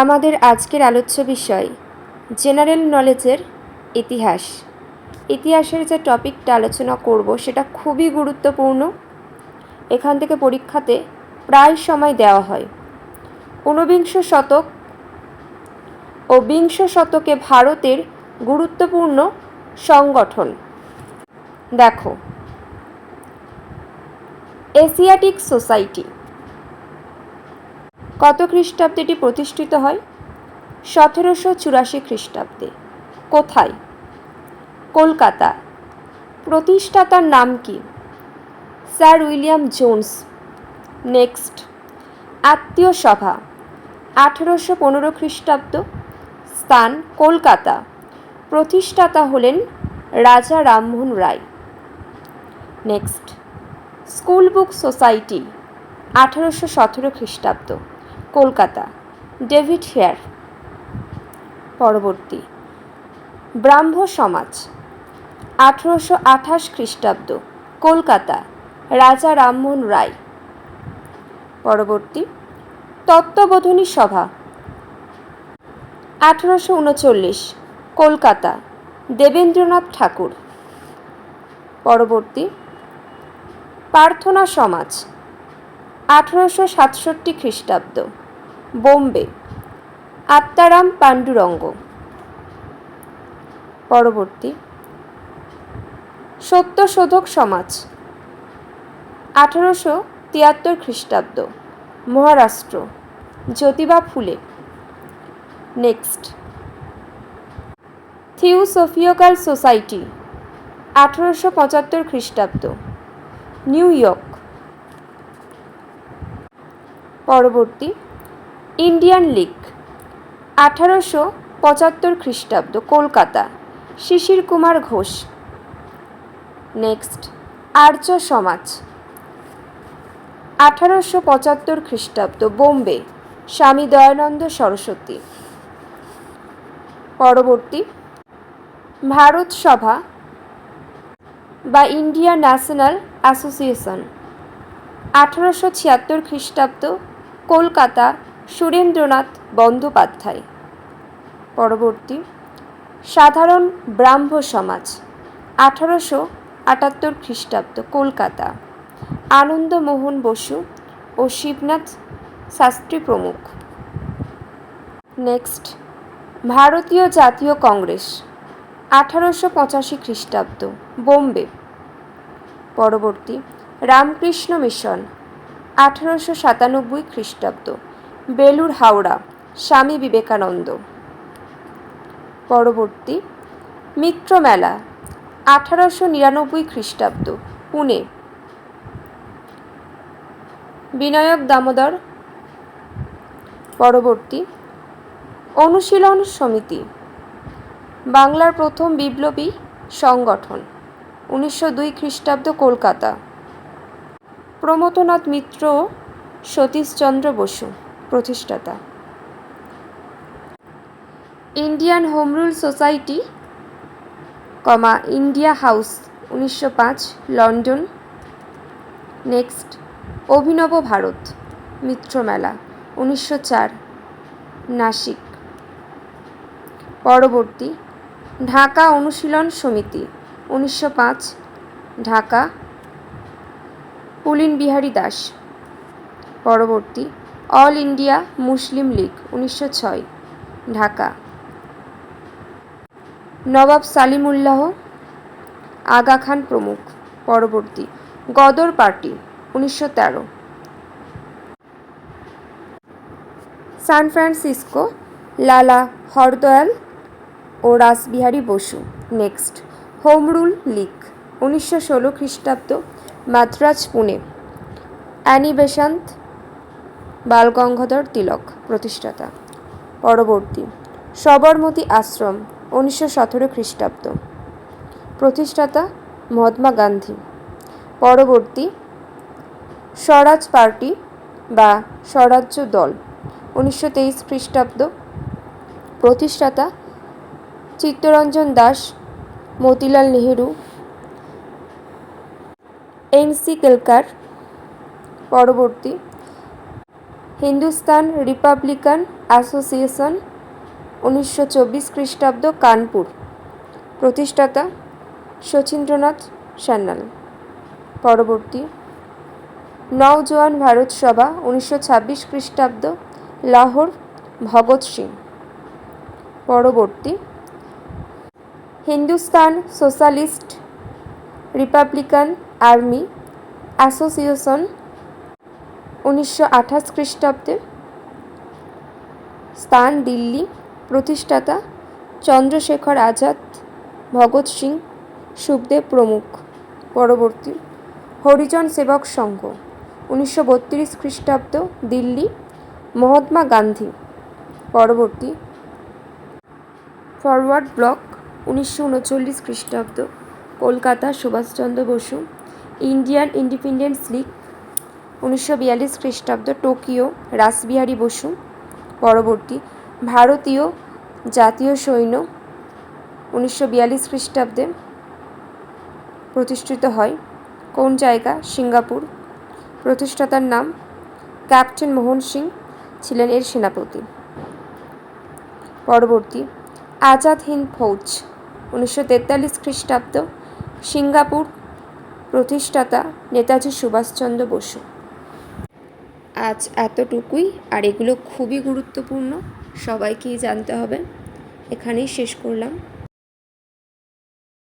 আমাদের আজকের আলোচ্য বিষয় জেনারেল নলেজের ইতিহাস। ইতিহাসের যে টপিকটা আলোচনা করব, সেটা খুবই গুরুত্বপূর্ণ। এখান থেকে পরীক্ষাতে প্রায় সময় দেওয়া হয়। ঊনবিংশ শতক ও বিংশ শতকে ভারতের গুরুত্বপূর্ণ সংগঠন। দেখো এশিয়াটিক সোসাইটি কত খ্রিস্টাব্দে এটি প্রতিষ্ঠিত হয়? সতেরোশো চুরাশি খ্রিস্টাব্দে। কোথায়? কলকাতা। প্রতিষ্ঠাতার নাম কি? Sir William Jones. Next. Atmiya Sabha. আঠেরোশো পনেরো খ্রিস্টাব্দ। স্থান কলকাতা। প্রতিষ্ঠাতা হলেন Raja Rammohan Roy. Next. School book society. আঠেরোশো সতেরো খ্রিস্টাব্দ। কলকাতা। David Hare. পরবর্তী। ব্রাহ্ম সমাজ। আঠেরোশো আঠাশ খ্রিস্টাব্দ। কলকাতা। রাজা রামমোহন রায়। পরবর্তী। তত্ত্ববোধনী সভা। আঠেরোশো উনচল্লিশ। কলকাতা। দেবেন্দ্রনাথ ঠাকুর। পরবর্তী। প্রার্থনা সমাজ। আঠেরোশো সাতষট্টি খ্রিস্টাব্দ। বোম্বে আত্মারাম পাণ্ডুরঙ্গ। পরবর্তী, সত্যশোধক সমাজ। আঠারোশো তিয়াত্তর খ্রিস্টাব্দ, মহারাষ্ট্র। জ্যোতিবা ফুলে। নেক্সট, থিওসফিওকাল সোসাইটি, আঠেরোশো পঁচাত্তর খ্রিস্টাব্দ। New York. পরবর্তী ইন্ডিয়ান লিগ, আঠারোশো পঁচাত্তর খ্রিস্টাব্দ, কলকাতা, শিশির কুমার ঘোষ। নেক্সট, আর্য সমাজ, আঠারোশো পঁচাত্তর খ্রিস্টাব্দ, বোম্বে, স্বামী দয়ানন্দ সরস্বতী। পরবর্তী, ভারত সভা বা ইন্ডিয়া ন্যাশনাল অ্যাসোসিয়েশন, আঠারোশো ছিয়াত্তর খ্রিস্টাব্দ কলকাতা সুরেন্দ্রনাথ বন্দ্যোপাধ্যায়। পরবর্তী, সাধারণ ব্রাহ্ম সমাজ, আঠারোশো আটাত্তর খ্রিস্টাব্দ, কলকাতা। আনন্দমোহন বসু ও শিবনাথ শাস্ত্রী প্রমুখ। নেক্সট, ভারতীয় জাতীয় কংগ্রেস, আঠারোশো পঁচাশি খ্রিস্টাব্দ, বোম্বে। পরবর্তী, রামকৃষ্ণ মিশন আঠারোশো সাতানব্বই খ্রিস্টাব্দ বেলুর হাওড়া, স্বামী বিবেকানন্দ। পরবর্তী, মিত্র মেলা, আঠারোশো নিরানব্বই খ্রিস্টাব্দ, পুনে। বিনায়ক দামোদর। পরবর্তী, অনুশীলন সমিতি, বাংলার প্রথম বিপ্লবী সংগঠন, উনিশশো দুই খ্রিস্টাব্দ, কলকাতা। প্রমথনাথ মিত্র সতীশচন্দ্র বসু, প্রতিষ্ঠাতা। Indian home rule society, comma India house, উনিশশো পাঁচ, লন্ডন। নেক্সট, অভিনব ভারত, মিত্র মেলা, উনিশশো চার, নাসিক। পরবর্তী, ঢাকা অনুশীলন সমিতি, উনিশশো পাঁচ, ঢাকা। পুলিন বিহারী দাস। পরবর্তী, অল ইন্ডিয়া মুসলিম লীগ, উনিশশো ছয়, ঢাকা। নবাব সালিমুল্লাহ, আগা খান প্রমুখ। পরবর্তী, গদর পার্টি, উনিশশো তেরো। সান ফ্রান্সিসকো, লালা হরদয়াল ও Rashbehari Basu. Next, home rule league, উনিশশো ষোলো খ্রিস্টাব্দ মাদ্রাজ, পুনে। অ্যানি বেসান্ত বালগঙ্গাধর তিলক প্রতিষ্ঠাতা। পরবর্তী, সবরমতী আশ্রম, উনিশশো সতেরো খ্রিস্টাব্দ। প্রতিষ্ঠাতা মহাত্মা গান্ধী। পরবর্তী, স্বরাজ পার্টি বা স্বরাজ্য দল, উনিশশো তেইশ খ্রিস্টাব্দ। প্রতিষ্ঠাতা চিত্তরঞ্জন দাস, মতিলাল নেহেরু এনসি কেলকার পরবর্তী। হিন্দুস্তান রিপাবলিকান অ্যাসোসিয়েশন উনিশশো চব্বিশ খ্রিস্টাব্দ কানপুর। প্রতিষ্ঠাতা শচীন্দ্রনাথ সান্যাল। পরবর্তী। নওজোয়ান ভারত সভা উনিশশো ছাব্বিশ খ্রিস্টাব্দ লাহোর ভগৎ সিং। পরবর্তী। Hindustan socialist republican army association উনিশশো আঠাশ খ্রিস্টাব্দে। স্থান দিল্লি। প্রতিষ্ঠাতা চন্দ্রশেখর আজাদ, ভগৎ সিং, সুখদেব প্রমুখ। পরবর্তী হরিজন সেবক সংঘ, উনিশশো বত্রিশ খ্রিস্টাব্দ, দিল্লি। মহাত্মা গান্ধী। পরবর্তী ফরওয়ার্ড ব্লক, উনিশশো উনচল্লিশ খ্রিস্টাব্দ। Kolkata Subhashchandra Basu, Indian independence league, উনিশশো বিয়াল্লিশ খ্রিস্টাব্দ টোকিও, রাসবিহারী বসু, পরবর্তী ভারতীয় জাতীয় সৈন্য উনিশশো বিয়াল্লিশ খ্রিস্টাব্দে প্রতিষ্ঠিত হয়। কোন জায়গা? সিঙ্গাপুর। প্রতিষ্ঠাতার নাম ক্যাপ্টেন মোহন সিং ছিলেন এর সেনাপতি। পরবর্তী আজাদ হিন্দ ফৌজ, উনিশশো তেতাল্লিশ খ্রিস্টাব্দ সিঙ্গাপুর প্রতিষ্ঠাতা নেতাজি সুভাষচন্দ্র বসু। আজ এতটুকুই, আর এগুলো খুবই গুরুত্বপূর্ণ, সবাইকেই জানতে হবে। এখানেই শেষ করলাম।